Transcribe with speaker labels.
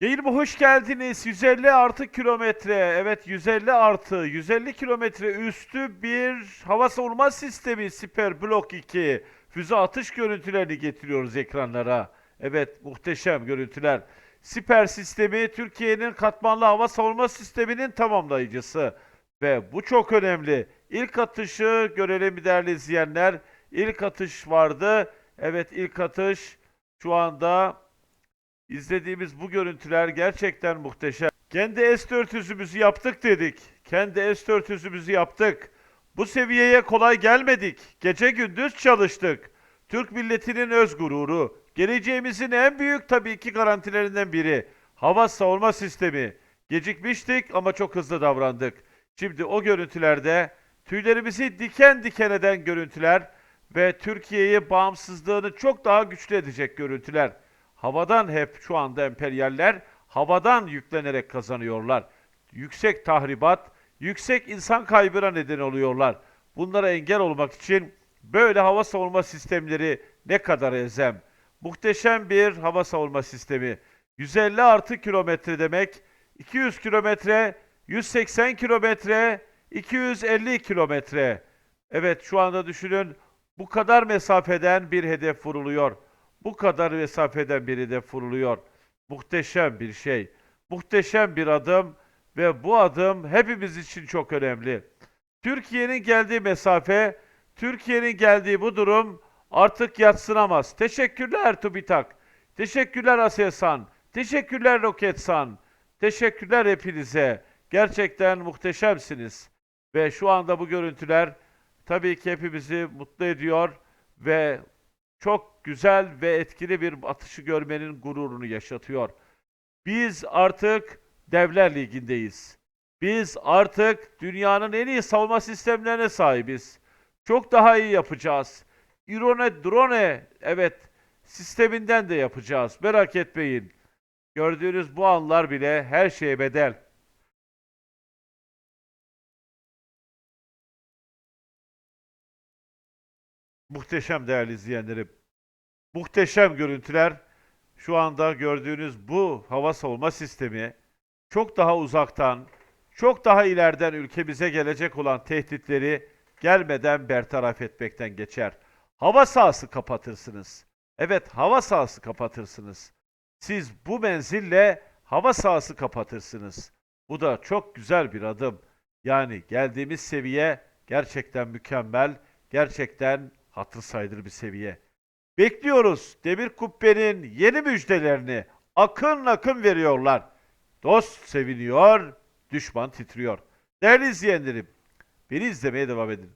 Speaker 1: Yayınıma hoş geldiniz. 150 artı kilometre. Evet 150 artı 150 kilometre üstü bir hava savunma sistemi Siper Block 2. Füze atış görüntülerini getiriyoruz ekranlara. Evet muhteşem görüntüler. Siper sistemi Türkiye'nin katmanlı hava savunma sisteminin tamamlayıcısı. Ve bu çok önemli. İlk atışı görelim değerli izleyenler. İlk atış vardı. Evet ilk atış şu anda İzlediğimiz bu görüntüler gerçekten muhteşem. Kendi S-400'ümüzü yaptık dedik. Kendi S-400'ümüzü yaptık. Bu seviyeye kolay gelmedik. Gece gündüz çalıştık. Türk milletinin öz gururu. Geleceğimizin en büyük tabii ki garantilerinden biri. Hava savunma sistemi. Gecikmiştik ama çok hızlı davrandık. Şimdi o görüntülerde tüylerimizi diken diken eden görüntüler ve Türkiye'yi bağımsızlığını çok daha güçlü edecek görüntüler. Havadan hep şu anda emperyaller havadan yüklenerek kazanıyorlar. Yüksek tahribat, yüksek insan kaybına neden oluyorlar. Bunlara engel olmak için böyle hava savunma sistemleri ne kadar elzem. Muhteşem bir hava savunma sistemi. 150 artı kilometre demek, 200 kilometre, 180 kilometre, 250 kilometre. Evet şu anda düşünün bu kadar mesafeden bir hedef vuruluyor. Bu kadar mesafeden bir hedef vuruluyor. Muhteşem bir şey. Muhteşem bir adım ve bu adım hepimiz için çok önemli. Türkiye'nin geldiği mesafe, Türkiye'nin geldiği bu durum artık yatsınamaz. Teşekkürler TÜBİTAK. Teşekkürler Aselsan. Teşekkürler Roketsan. Teşekkürler hepinize. Gerçekten muhteşemsiniz. Ve şu anda bu görüntüler tabii ki hepimizi mutlu ediyor ve çok güzel ve etkili bir atışı görmenin gururunu yaşatıyor. Biz artık Devler Ligi'ndeyiz. Biz artık dünyanın en iyi savunma sistemlerine sahibiz. Çok daha iyi yapacağız. Irone Drone evet sisteminden de yapacağız. Merak etmeyin. Gördüğünüz bu anlar bile her şeye bedel. Muhteşem değerli izleyenlerim. Muhteşem görüntüler. Şu anda gördüğünüz bu hava savunma sistemi çok daha uzaktan, çok daha ileriden ülkemize gelecek olan tehditleri gelmeden bertaraf etmekten geçer. Hava sahası kapatırsınız. Evet, hava sahası kapatırsınız. Siz bu menzille hava sahası kapatırsınız. Bu da çok güzel bir adım. Yani geldiğimiz seviye gerçekten mükemmel, gerçekten hatır sayılır bir seviye. Bekliyoruz Demir Kubbe'nin yeni müjdelerini. Akın akın veriyorlar. Dost seviniyor, düşman titriyor. Değerli izleyenlerim, beni izlemeye devam edin.